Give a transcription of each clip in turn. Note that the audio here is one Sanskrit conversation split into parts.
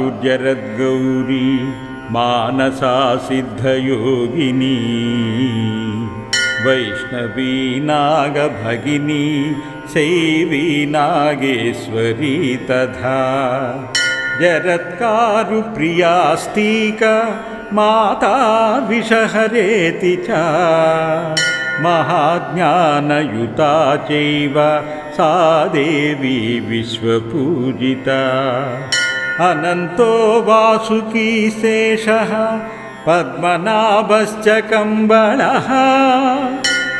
जरत्कारुजरद्गौरी मानसा सिद्धयोगिनी वैष्णवी नागभगिनी शैवी नागेश्वरी तथा जरत्कारुप्रियास्तीक माता विषहरेति च महाज्ञानयुता चैव सा देवी विश्वपूजिता अनन्तो वासुकी शेषः पद्मनाभश्च कम्बळः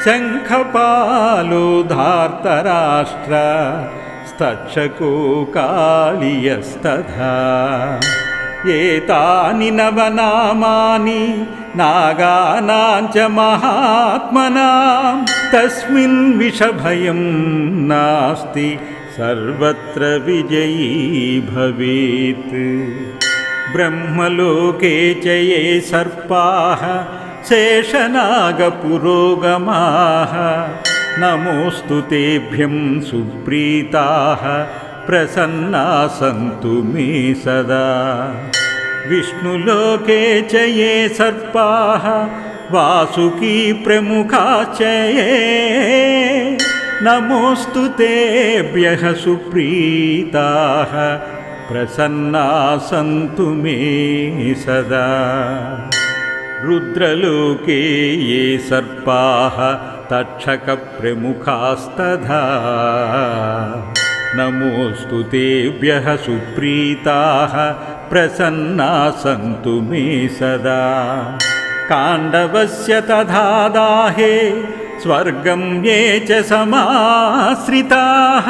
शङ्खपालो धार्तराष्ट्र स्तक्षको कालियस्तथा एतानि नवनामानि नागानां च महात्मनां। तस्मिन् विषभयं नास्ति सर्वत्र विजयी भवेत्। ब्रह्मलोके च ये सर्पाः शेषनागपुरोगमाः। नमोऽस्तु तेभ्यं सुप्रीताः प्रसन्ना सन्तु मे सदा। विष्णुलोके च ये सर्पाः वासुकी प्रमुखाश्च ये नमोऽस्तु तेभ्यः सुप्रीताः प्रसन्ना सन्तु मे सदा। रुद्रलोके ये सर्पाः तक्षकप्रमुखास्तथा। नमोऽस्तु तेभ्यः सुप्रीताः प्रसन्ना सन्तु मे सदा। काण्डवस्य तथा दाहे स्वर्गं ये च समाश्रिताः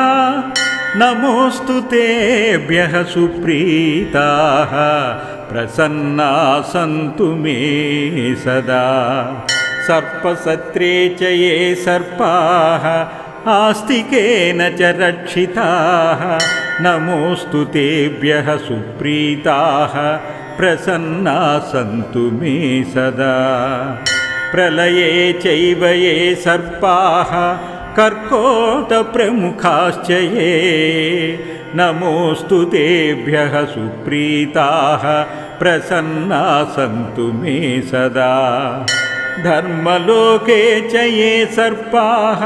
नमोऽस्तु तेभ्यः सुप्रीताः प्रसन्ना सन्तु मे सदा सर्पसत्रे च ये सर्पाः आस्तिकेन च रक्षिताः नमोऽस्तु तेभ्यः सुप्रीताः प्रसन्ना सन्तु मे सदा प्रलये चैव ये सर्पाः कर्कोटप्रमुखाश्च ये नमोऽस्तु तेभ्यः सुप्रीताः प्रसन्ना सन्तु मे सदा। धर्मलोके च ये सर्पाः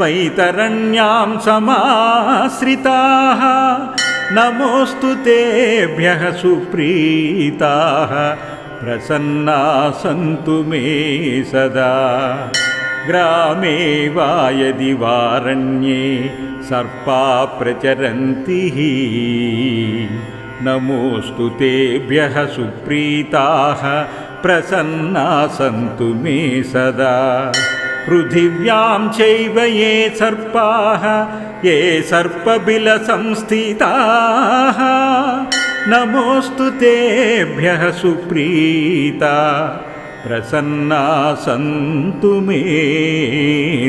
वैतरण्यां समाश्रिताः। नमोऽस्तु तेभ्यः सुप्रीताः प्रसन्ना सन्तु मे सदा। ग्रामे वा यदि वारण्ये सर्पा प्रचरन्ति नमोऽस्तु तेभ्यः सुप्रीताः प्रसन्ना सन्तु मे सदा। पृथिव्यां चैव ये सर्पाः ये सर्पबिलसंस्थिताः नमोऽस्तु तेभ्यः सुप्रीता प्रसन्ना सन्तु मे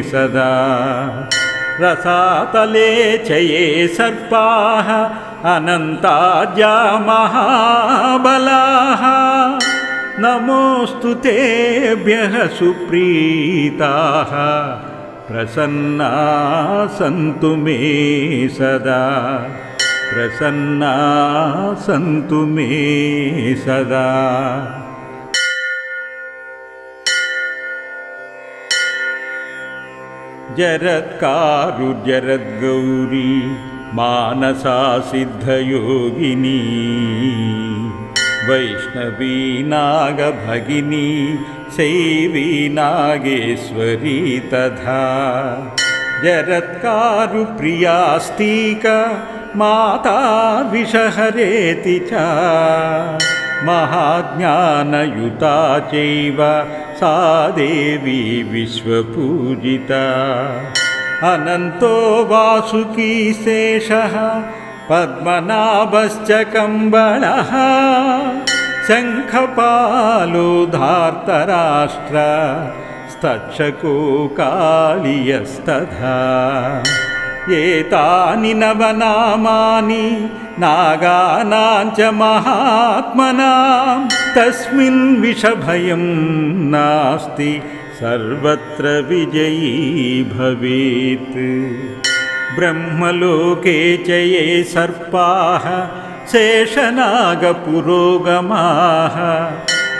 सदा रसातले च ये सर्पाः अनन्ताद्या महाबलाः नमोऽस्तु तेभ्यः सुप्रीताः प्रसन्ना सन्तु मे सदा प्रसन्ना सन्तु मे सदा। जरत्कारुजरद्गौरी मानसा सिद्धयोगिनी वैष्णवी नागभगिनी शैवी नागेश्वरी तथा। जरत्कारुप्रियास्तीक माता विषहरेति च महाज्ञानयुता चैव सा देवी विश्वपूजिता। अनन्तो वासुकी शेषः पद्मनाभश्च कम्बळः शङ्खपालो धार्तराष्ट्र स्तक्षको कालियस्तथा एतानि नवनामानि नागानां च महात्मनां। तस्मिन् विषभयं नास्ति सर्वत्र विजयी भवेत्। ब्रह्मलोके च ये सर्पाः शेषनागपुरोगमाः।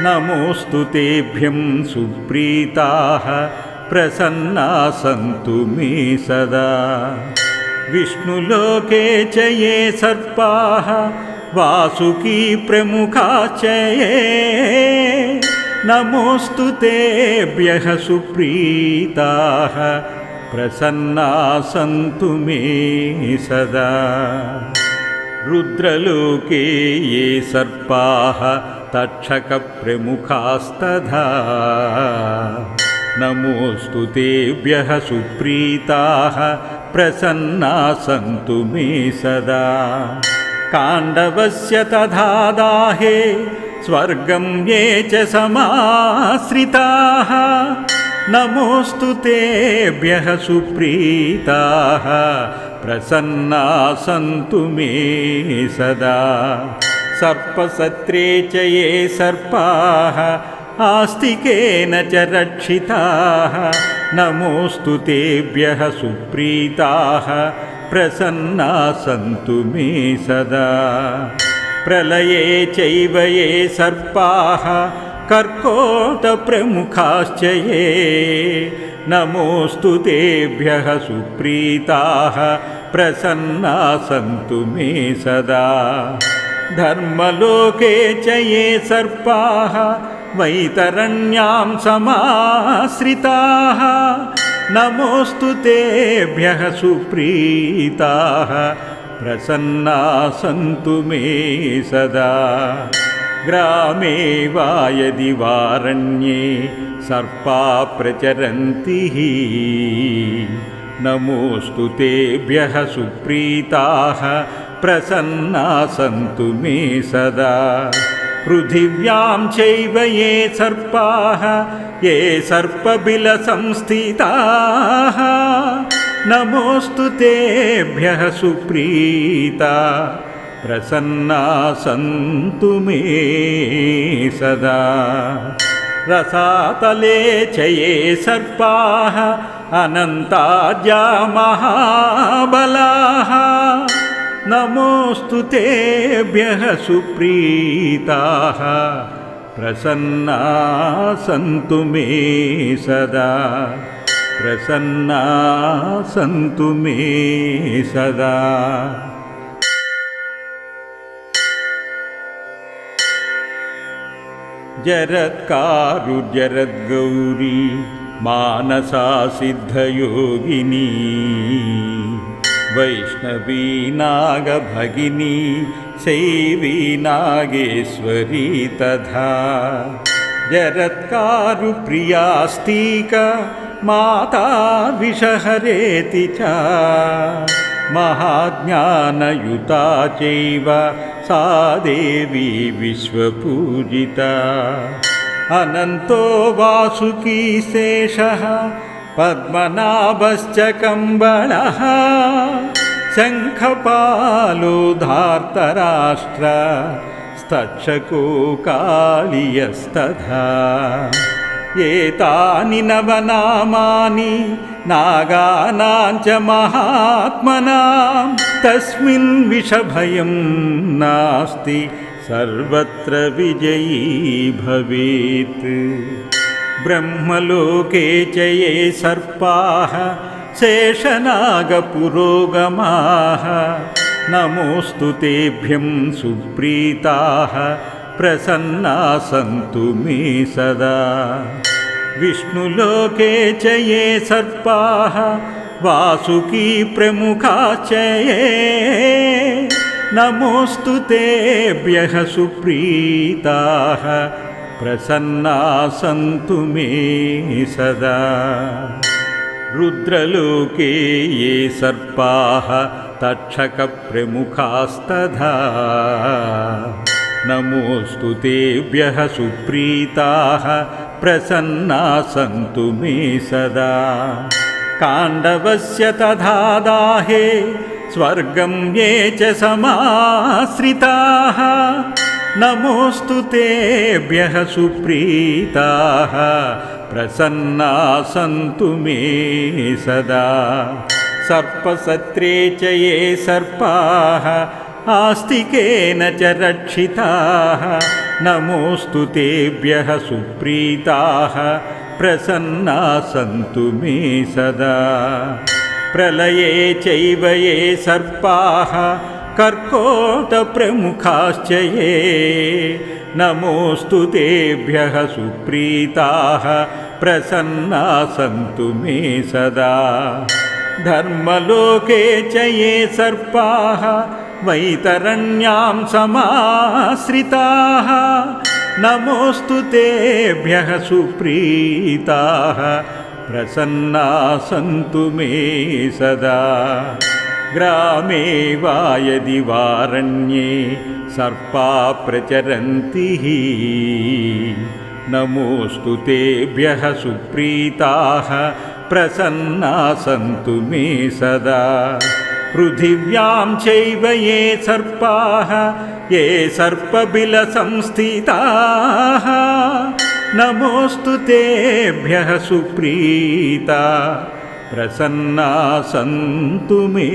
नमोऽस्तु तेभ्यं सुप्रीताः प्रसन्ना सन्तु मे सदा विष्णुलोके च ये सर्पाः वासुकी प्रमुखाश्च ये नमोऽस्तु तेभ्यः सुप्रीताः प्रसन्ना सन्तु मे सदा रुद्रलोके ये सर्पाः तक्षकप्रमुखास्तथा नमोऽस्तु तेभ्यः सुप्रीताः प्रसन्ना सन्तु मे सदा। काण्डवस्य तथा दाहे स्वर्गं ये च समाश्रिताः। नमोऽस्तु तेभ्यः सुप्रीताः प्रसन्ना सन्तु मे सदा। सर्पसत्रे च ये सर्पाः आस्तिकेन च रक्षिताः। नमोऽस्तु तेभ्यः सुप्रीताः। प्रसन्ना सन्तु मे सदा। प्रलये चैव ये सर्पाः। कर्कोटप्रमुखाश्च ये। नमोऽस्तु तेभ्यः सुप्रीताः। प्रसन्ना सन्तु मे सदा। धर्मलोके च ये सर्पाः वैतरण्यां समाश्रिताः। नमोऽस्तु तेभ्यः सुप्रीताः। प्रसन्ना सन्तु मे सदा। ग्रामे वा यदि वारण्ये सर्पा प्रचरन्ति नमोऽस्तु तेभ्यः सुप्रीताः। प्रसन्ना सन्तु मे सदा पृथिव्यां चैव ये सर्पाः ये सर्पबिलसंस्थिताः। नमोऽस्तु तेभ्यः सुप्रीता प्रसन्ना सन्तु मे सदा। रसातले च ये सर्पाः अनन्ताद्या महाबलाः नमोऽस्तु तेभ्यः सुप्रीताः प्रसन्ना सन्तु मे सदा। प्रसन्ना सन्तु मे सदा। जरत्कारुजरद्गौरी मानसा सिद्धयोगिनी वैष्णवी नागभगिनी शैवी नागेश्वरी तथा। जरत्कारुप्रियास्तीक माता विषहरेति च। महाज्ञानयुता चैव सा देवी विश्वपूजिता। अनन्तो वासुकी शेषः पद्मनाभश्च कम्बळः शङ्खपालो धार्तराष्ट्र स्तक्षको कालियस्तथा एतानि नवनामानि नागानां च महात्मनां तस्मिन् विषभयं नास्ति सर्वत्र विजयी भवेत् ब्रह्मलोके च ये सर्पाः शेषनागपुरोगमाः। नमोऽस्तु तेभ्यं सुप्रीताः प्रसन्ना सन्तु मे सदा। विष्णुलोके च ये सर्पाः वासुकी प्रमुखाश्च ये। नमोऽस्तु तेभ्यः सुप्रीताः प्रसन्ना सन्तु मे सदा। रुद्रलोके ये सर्पाः तक्षकप्रमुखास्तथा। नमोऽस्तु तेभ्यः सुप्रीताः प्रसन्ना सन्तु मे सदा। काण्डवस्य तथा दाहे स्वर्गं ये च समाश्रिताः नमोऽस्तु तेभ्यः सुप्रीताः प्रसन्ना सन्तु मे सदा सर्पसत्रे च ये सर्पाः आस्तिकेन च रक्षिताः नमोऽस्तु तेभ्यः सुप्रीताः प्रसन्ना सन्तु मे सदा प्रलये चैव ये सर्पाः कर्कोटप्रमुखाश्च ये नमोऽस्तु तेभ्यः सुप्रीताः प्रसन्ना सन्तु मे सदा। धर्मलोके च ये सर्पाः वैतरण्यां समाश्रिताः। नमोऽस्तु तेभ्यः सुप्रीताः प्रसन्ना सन्तु मे सदा ग्रामे वा यदि वारण्ये सर्पा प्रचरन्ति नमोऽस्तु तेभ्यः सुप्रीताः प्रसन्ना सन्तु मे सदा। पृथिव्यां चैव ये सर्पाः ये सर्पबिलसंस्थिताः। नमोऽस्तु तेभ्यः सुप्रीता प्रसन्ना सन्तु मे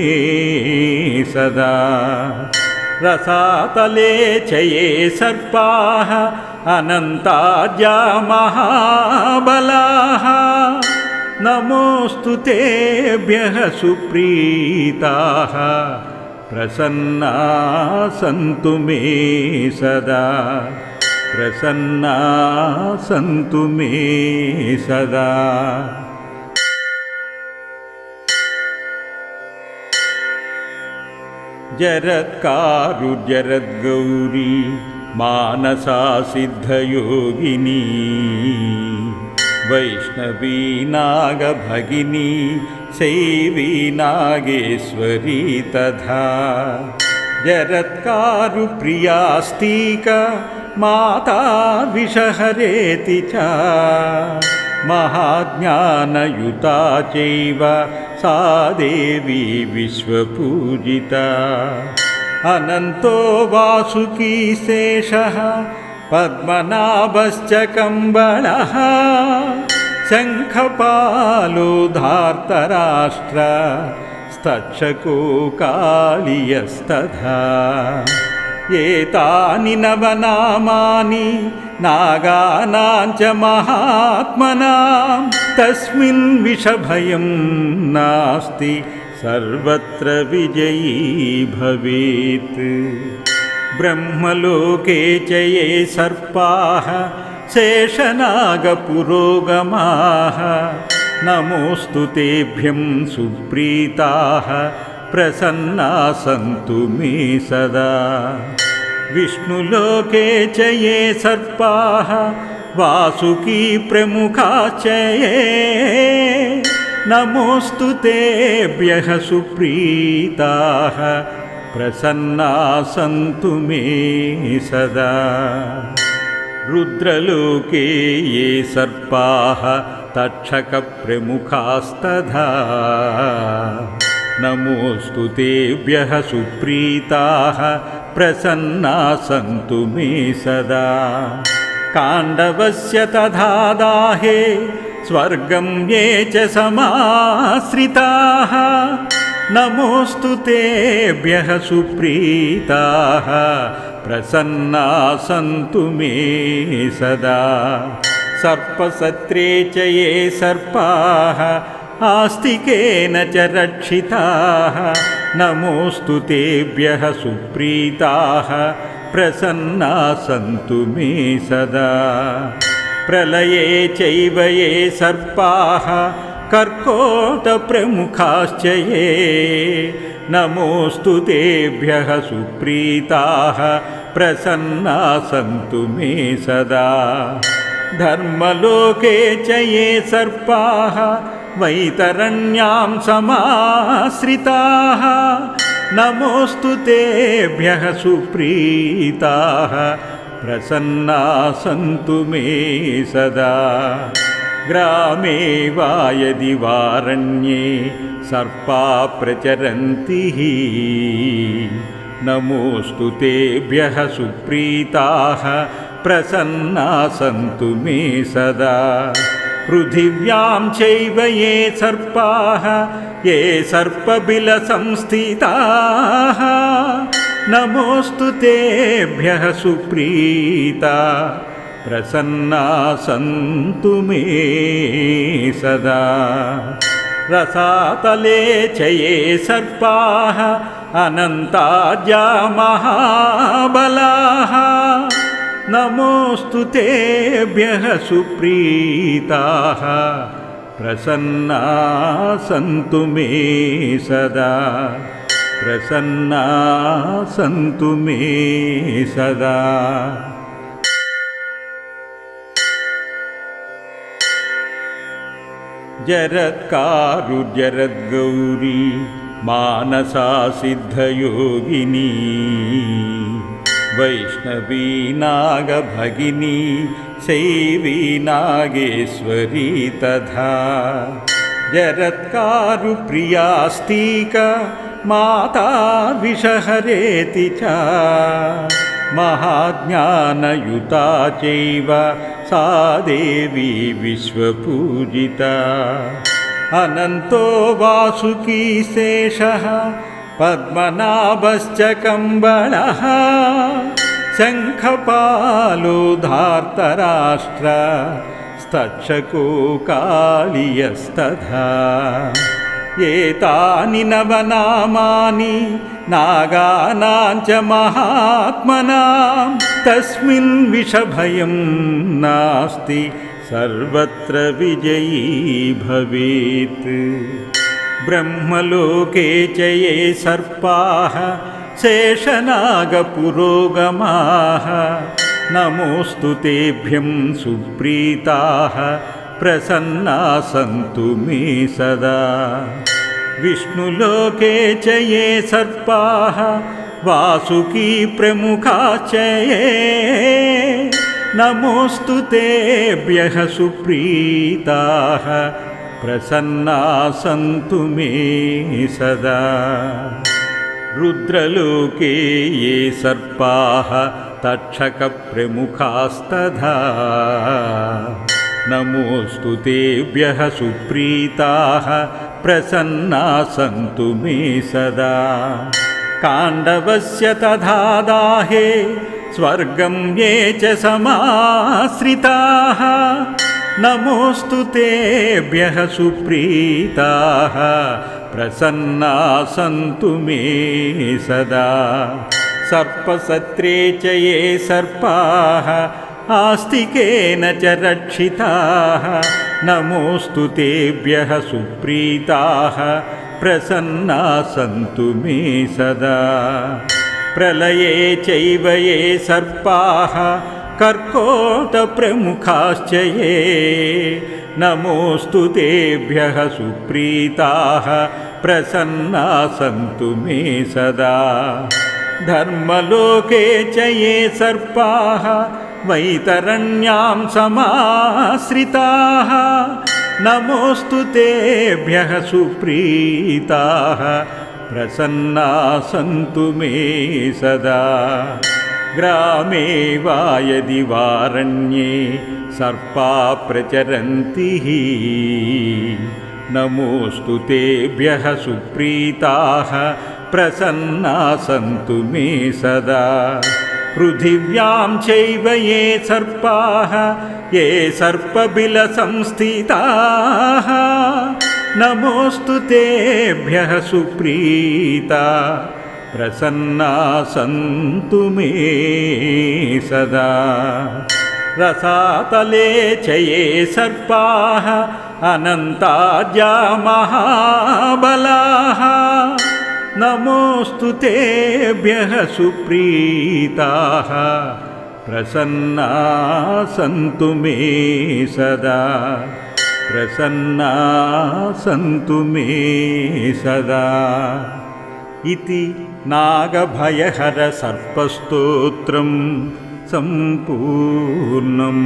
सदा रसातले च ये सर्पाः अनन्ताज्या महाबलाः नमोऽस्तु तेभ्यः सुप्रीताः प्रसन्ना सन्तु मे सदा प्रसन्ना सन्तु मे सदा जरत्कारुजरद्गौरी मानसा सिद्धयोगिनी वैष्णवी नागभगिनी शैवी नागेश्वरी तथा जरत्कारुप्रियास्तीक माता विषहरेति च महाज्ञानयुता चैव सा देवी विश्वपूजिता। अनन्तो वासुकी शेषः पद्मनाभश्च स्तक्षको कालियस्तथा। एतानि नवनामानि नागानां च महात्मनां तस्मिन् विषभयं नास्ति सर्वत्र विजयी भवेत्। ब्रह्मलोके च ये सर्पाः शेषनागपुरोगमाः नमोऽस्तु तेभ्यं सुप्रीताः प्रसन्ना सन्तु मे सदा विष्णुलोके च ये सर्पाः वासुकी प्रमुखाश्च ये नमोऽस्तु तेभ्यः सुप्रीताः प्रसन्ना सन्तु मे सदा रुद्रलोके ये सर्पाः तक्षकप्रमुखास्तथा नमोऽस्तु तेभ्यः सुप्रीताः प्रसन्ना सन्तु मे सदा। काण्डवस्य तथा दाहे स्वर्गं ये च समाश्रिताः। नमोऽस्तु तेभ्यः सुप्रीताः। प्रसन्ना सन्तु मे सदा। सर्पसत्रे च ये सर्पाः आस्तिकेन च रक्षिताः। नमोऽस्तु तेभ्यः सुप्रीताः। प्रसन्ना सन्तु मे सदा। प्रलये चैव ये सर्पाः। कर्कोटप्रमुखाश्च ये। नमोऽस्तु तेभ्यः सुप्रीताः। प्रसन्ना सन्तु मे सदा। धर्मलोके च ये सर्पाः वैतरण्यां समाश्रिताः। नमोऽस्तु तेभ्यः सुप्रीताः। प्रसन्ना सन्तु मे सदा। ग्रामे वा यदि वारण्ये सर्पा प्रचरन्ति नमोऽस्तु तेभ्यः सुप्रीताः। प्रसन्ना सन्तु मे सदा पृथिव्यां चैव ये सर्पाः ये सर्पबिलसंस्थिताः। नमोऽस्तु तेभ्यः सुप्रीता प्रसन्ना सन्तु मे सदा। रसातले च ये सर्पाः अनन्ताद्या महाबलाः नमोऽस्तु तेभ्यः सुप्रीताः प्रसन्ना सन्तु मे सदा। प्रसन्ना सन्तु मे सदा। जरत्कारुजरद्गौरी मानसा सिद्धयोगिनी वैष्णवी नागभगिनी शैवी नागेश्वरी तथा। जरत्कारुप्रियास्तीक माता विषहरेति च। महाज्ञानयुता चैव सा देवी विश्वपूजिता। अनन्तो वासुकी शेषः पद्मनाभश्च कम्बळः शङ्खपालो धार्तराष्ट्र स्तक्षको कालियस्तथा एतानि नवनामानि नागानां च महात्मनां तस्मिन् विषभयं नास्ति सर्वत्र विजयी भवेत् ब्रह्मलोके च ये सर्पाः शेषनागपुरोगमाः नमोऽस्तु तेभ्यं सुप्रीताः प्रसन्ना सन्तु मे सदा विष्णुलोके च ये सर्पाः वासुकी प्रमुखाश्च ये नमोऽस्तु तेभ्यः सुप्रीताः प्रसन्ना सन्तु मे सदा रुद्रलोके ये सर्पाः तक्षकप्रमुखास्तथा नमोऽस्तु तेभ्यः सुप्रीताः प्रसन्ना सन्तु मे सदा काण्डवस्य तथा दाहे स्वर्गं ये च समाश्रिताः नमोऽस्तु तेभ्यः सुप्रीताः प्रसन्ना सन्तु मे सदा सर्पसत्रे च ये सर्पाः आस्तिकेन च रक्षिताः नमोऽस्तु तेभ्यः सुप्रीताः प्रसन्ना सन्तु मे सदा प्रलये चैव ये सर्पाः कर्कोटप्रमुखाश्च ये नमोऽस्तु तेभ्यः सुप्रीताः प्रसन्ना सन्तु मे सदा। धर्मलोके च ये सर्पाः वैतरण्यां समाश्रिताः। नमोऽस्तु तेभ्यः सुप्रीताः प्रसन्ना सन्तु मे सदा ग्रामे वा यदि वारण्ये सर्पा प्रचरन्ति नमोऽस्तु तेभ्यः सुप्रीताः प्रसन्ना सन्तु मे सदा। पृथिव्यां चैव ये सर्पाः ये सर्पबिलसंस्थिताः। नमोऽस्तु तेभ्यः सुप्रीता प्रसन्ना सन्तु मे सदा रसातले च ये सर्पाः अनन्ताद्या महाबलाः नमोऽस्तु तेभ्यः सुप्रीताः प्रसन्ना सन्तु मे सदा प्रसन्ना सन्तु मे सदा इति नागभयहरसर्पस्तोत्रं सम्पूर्णम्